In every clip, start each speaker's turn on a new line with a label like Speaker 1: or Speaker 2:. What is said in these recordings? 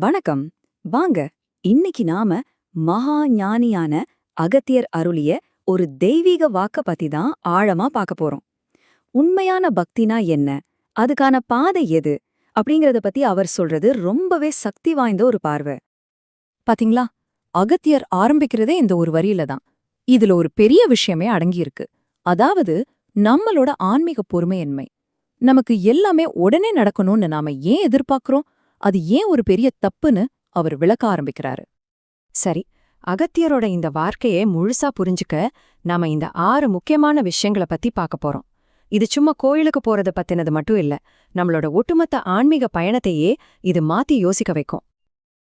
Speaker 1: வணக்கம். வாங்க இன்னைக்கு நாம மகா ஞானியான அகத்தியர் அருளிய ஒரு தெய்வீக வாக்க பத்தி தான் ஆழமா பார்க்க போறோம். உண்மையான பக்தினா என்ன? அதுக்கான பாதை எது? அப்படிங்கறத பத்தி அவர் சொல்றது ரொம்பவே சக்தி வாய்ந்த ஒரு பார்வை.
Speaker 2: பாத்தீங்களா? அகத்தியர் ஆரம்பிக்கிறதே இந்த ஒரு வரியில தான். இதுல ஒரு பெரிய விஷயமே அடங்கியிருக்கு. அதாவது நம்மளோட ஆன்மீக பொறுமையின்மை. நமக்கு எல்லாமே உடனே நடக்கணும்னு நாம ஏன் எதிர்பார்க்கறோம்? அது ஏன் ஒரு பெரிய தப்புன்னு அவர் விளக்க ஆரம்பிக்கிறாரு. சரி அகத்தியரோட இந்த வார்க்கையை முழுசா புரிஞ்சுக்க நாம இந்த ஆறு முக்கியமான விஷயங்கள பத்தி பார்க்க போறோம். இது சும்மா கோயிலுக்கு போறத பத்தினது மட்டும் இல்ல நம்மளோட ஒட்டுமொத்த ஆன்மீக பயணத்தையே இது மாத்தி யோசிக்க வைக்கும்.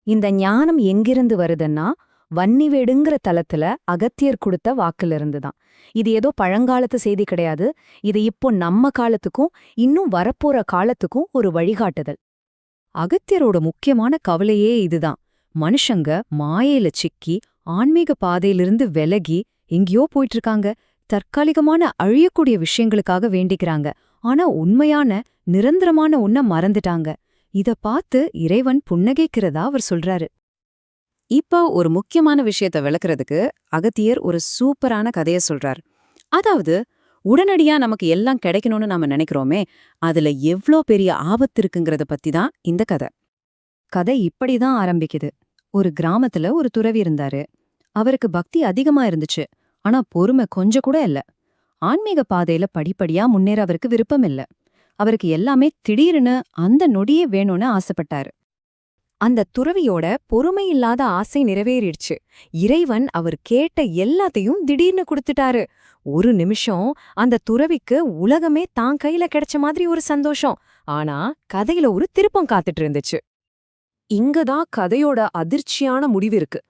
Speaker 1: இந்த ஞானம் எங்கிருந்து வருதுன்னா வன்னிவேடுங்கிற தலத்துல அகத்தியர் கொடுத்த வாக்கிலிருந்து தான் இது ஏதோ பழங்காலத்து செய்தி கிடையாது இது இப்போ நம்ம காலத்துக்கும் இன்னும் வரப்போற காலத்துக்கும் ஒரு வழிகாட்டுதல். அகத்தியரோட முக்கியமான கவலையே இதுதான். மனுஷங்க மாயையில சிக்கி ஆன்மீக பாதையிலிருந்து விலகி எங்கேயோ போயிட்டு இருக்காங்க தற்காலிகமான அழியக்கூடிய விஷயங்களுக்காக வேண்டிக்கிறாங்க. ஆனா உண்மையான நிரந்தரமான உன்ன மறந்துட்டாங்க. இத பார்த்து இறைவன் புன்னகைக்கிறதா அவர் சொல்றாரு.
Speaker 2: இப்போ ஒரு முக்கியமான விஷயத்த விளக்குறதுக்கு அகத்தியர் ஒரு சூப்பரான கதைய சொல்றார். அதாவது உடனடியா நமக்கு எல்லாம் கிடைக்கணும்னு நாம நினைக்கிறோமே அதுல எவ்ளோ பெரிய ஆபத்து இருக்குங்கிறத பத்தி தான் இந்த கதை.
Speaker 1: கதை இப்படிதான் ஆரம்பிக்குது. ஒரு கிராமத்துல ஒரு துறவி இருந்தாரு. அவருக்கு பக்தி அதிகமா இருந்துச்சு. ஆனா பொறுமை கொஞ்சம் கூட இல்ல. ஆன்மீக பாதையில படிப்படியா முன்னேற அவருக்கு விருப்பம் இல்ல. அவருக்கு எல்லாமே திடீர்னு அந்த நொடியே வேணும்னு ஆசைப்பட்டாரு. அந்த துறவியோட பொறுமையில்லாத ஆசை நிறைவேறிடுச்சு. இறைவன் அவர் கேட்ட எல்லாத்தையும் திடீர்னு கொடுத்துட்டாரு. ஒரு நிமிஷம் அந்த துறவிக்கு உலகமே தான் கையில கிடைச்ச மாதிரி ஒரு சந்தோஷம். ஆனா கதையில ஒரு திருப்பம் காத்துட்டு இருந்துச்சு.
Speaker 3: இங்கதான் கதையோட அதிர்ச்சியான முடிவு இருக்கு.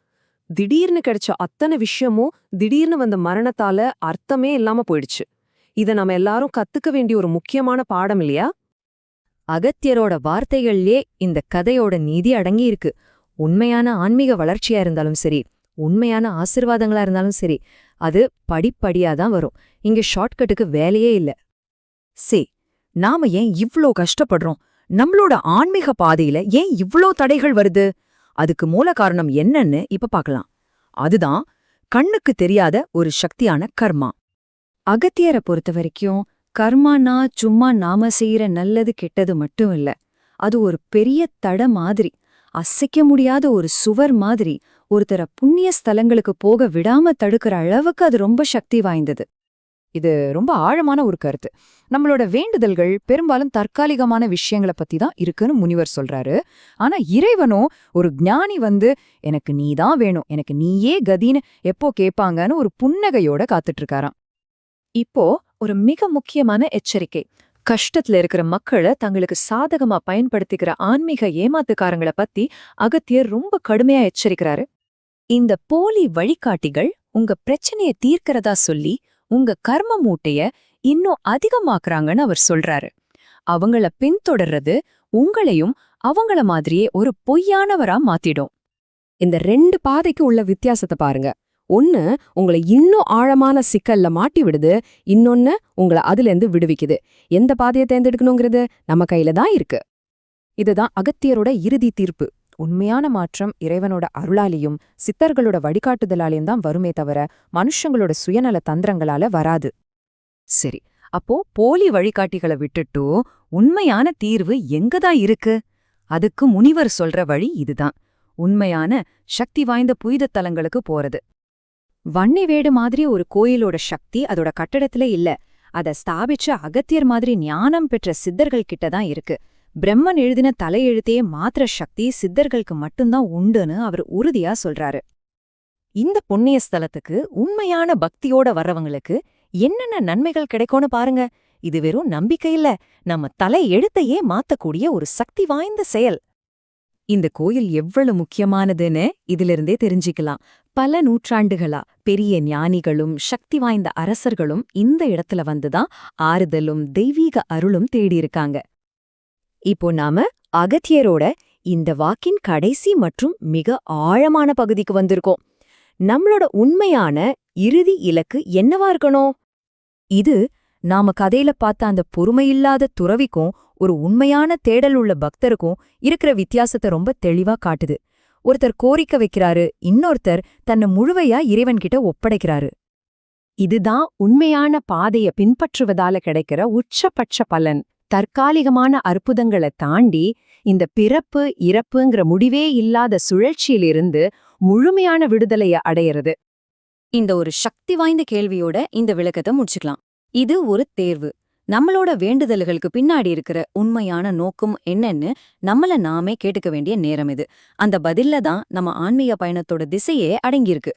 Speaker 3: திடீர்னு கிடைச்ச அத்தனை விஷயமும் திடீர்னு வந்த மரணத்தால அர்த்தமே இல்லாம போயிடுச்சு. இத நம்ம எல்லாரும் கத்துக்க வேண்டிய ஒரு முக்கியமான பாடம் இல்லையா?
Speaker 1: அகத்தியரோட வார்த்தைகள்லே இந்த கதையோட நீதி அடங்கி இருக்கு உண்மையான ஆன்மீக வளர்ச்சியா இருந்தாலும் சரி உண்மையான ஆசிர்வாதங்களா இருந்தாலும் சரி அது படிப்படியா தான் வரும். இங்க ஷார்ட்கட்டுக்கு வேலையே இல்ல. சே நாம ஏன் இவ்ளோ கஷ்டப்படுறோம்? நம்மளோட ஆன்மீக பாதையில ஏன் இவ்ளோ தடைகள் வருது? அதுக்கு மூல காரணம் என்னன்னு இப்ப பார்க்கலாம் அதுதான் கண்ணுக்கு தெரியாத ஒரு சக்தியான கர்மா. அகத்தியரை பொறுத்த வரைக்கும் கர்மானா சும்மா நாம செய்யற நல்லது கெட்டது மட்டும் இல்ல அது ஒரு பெரிய தட மாதிரி அசைக்க முடியாத ஒரு சுவர் மாதிரி ஒருத்தர புண்ணிய ஸ்தலங்களுக்கு போக விடாம தடுக்கிற அளவுக்கு அது ரொம்ப சக்தி வாய்ந்தது.
Speaker 2: இது ரொம்ப ஆழமான ஒரு கருத்து. நம்மளோட வேண்டுதல்கள் பெரும்பாலும் தற்காலிகமான விஷயங்களை பத்தி தான் இருக்குன்னு முனிவர் சொல்றாரு. ஆனா இறைவனோ ஒரு ஞானி வந்து எனக்கு நீதான் வேணும் எனக்கு நீயே கதின்னு எப்போ கேட்பாங்கன்னு ஒரு புன்னகையோட காத்துட்டு இருக்காராம். இப்போ ஒரு மிக முக்கியமான எச்சரிக்கை. கஷ்டத்துல இருக்கிற மக்களை தங்களுக்கு சாதகமா பயன்படுத்திக்கிற ஆன்மீக ஏமாத்துக்காரங்கள பத்தி அகத்தியர் ரொம்ப கடுமையா எச்சரிக்கிறாரு. இந்த போலி வழிகாட்டிகள் உங்க பிரச்சனைய தீர்க்கிறதா சொல்லி உங்க கர்ம மூட்டைய இன்னும் அதிகமாக்குறாங்கன்னு அவர் சொல்றாரு. அவங்கள பின்தொடர்றது உங்களையும் அவங்கள மாதிரியே ஒரு பொய்யானவரா மாத்திடும்.
Speaker 3: இந்த ரெண்டு பாதைக்கு உள்ள வித்தியாசத்தை பாருங்க. ஒன்னு உங்களை இன்னும் ஆழமான சிக்கல்ல மாட்டி விடுது இன்னொன்னு உங்களை அதுல இருந்து விடுவிக்குது. எந்த பாதையை தேர்ந்தெடுக்கணுங்கிறது நம்ம கையில தான் இருக்கு.
Speaker 2: இதுதான் அகத்தியரோட இறுதி தீர்ப்பு. உண்மையான மாற்றம் இறைவனோட அருளாலையும் சித்தர்களோட வழிகாட்டுதலாலையும் தான் வருமே தவிர மனுஷங்களோட சுயநல தந்திரங்களால வராது. சரி அப்போ போலி வழிகாட்டிகளை விட்டுட்டு உண்மையான தீர்வு எங்கதான் இருக்கு? அதுக்கு முனிவர் சொல்ற வழி இதுதான். உண்மையான சக்தி வாய்ந்த புனித தலங்களுக்கு போறது. வன்னி வேடு மாதிரி ஒரு கோயிலோட சக்தி அதோட கட்டடத்துல இல்ல. அத ஸ்தாபிச்ச அகத்தியர் மாதிரி ஞானம் பெற்ற சித்தர்கள் கிட்ட தான் இருக்கு. பிரம்மன் எழுதின தலையெழுத்தையே மாத்திர சக்தி சித்தர்களுக்கு மட்டும்தான் உண்டுன்னு அவர் உறுதியா சொல்றாரு. இந்த புண்ணிய ஸ்தலத்துக்கு உண்மையான பக்தியோட வர்றவங்களுக்கு என்னென்ன நன்மைகள் கிடைக்கும்னு பாருங்க. இது வெறும் நம்பிக்கை இல்ல. நம்ம தலை எழுத்தையே மாத்தக்கூடிய ஒரு சக்தி வாய்ந்த செயல். இந்த கோயில் எவ்வளவு முக்கியமானதுன்னு இதிலிருந்தே தெரிஞ்சுக்கலாம். பல நூற்றாண்டுகளா பெரிய ஞானிகளும் சக்தி வாய்ந்த அரசர்களும் இந்த இடத்துல வந்துதான் ஆறுதலும் தெய்வீக அருளும் தேடியிருக்காங்க. இப்போ நாம அகத்தியரோட இந்த வாக்கின் கடைசி மற்றும் மிக ஆழமான பகுதிக்கு வந்திருக்கோம். நம்மளோட உண்மையான இறுதி இலக்கு என்னவா இருக்கணும்? இது
Speaker 1: நாம கதையில பார்த்த அந்த பொறுமையில்லாத துறவிக்கும் ஒரு உண்மையான தேடல் உள்ள பக்தருக்கும் இருக்கிற வித்தியாசத்தை ரொம்ப தெளிவா காட்டுது. ஒருத்தர் கோரிக்கை வைக்கிறாரு இன்னொருத்தர் தன்னை முழுவையா இறைவன்கிட்ட ஒப்படைக்கிறாரு.
Speaker 2: இதுதான் உண்மையான பாதைய பின்பற்றுவதால கிடைக்கிற உச்சபட்ச பலன். தற்காலிகமான அற்புதங்களை தாண்டி இந்த பிறப்பு இறப்புங்கிற முடிவே இல்லாத சுழற்சியிலிருந்து முழுமையான விடுதலைய அடையிறது.
Speaker 4: இந்த ஒரு சக்தி வாய்ந்த கேள்வியோட இந்த விளக்கத்தை முடிச்சுக்கலாம். இது ஒரு தேர்வு. நம்மளோட வேண்டுதல்களுக்கு பின்னாடி இருக்கிற உண்மையான நோக்கம் என்னன்னு நம்மள நாமே கேட்டுக்க வேண்டிய நேரம் இது. அந்த பதில்ல தான் நம்ம ஆன்மீக பயணத்தோட திசையே அடங்கியிருக்கு.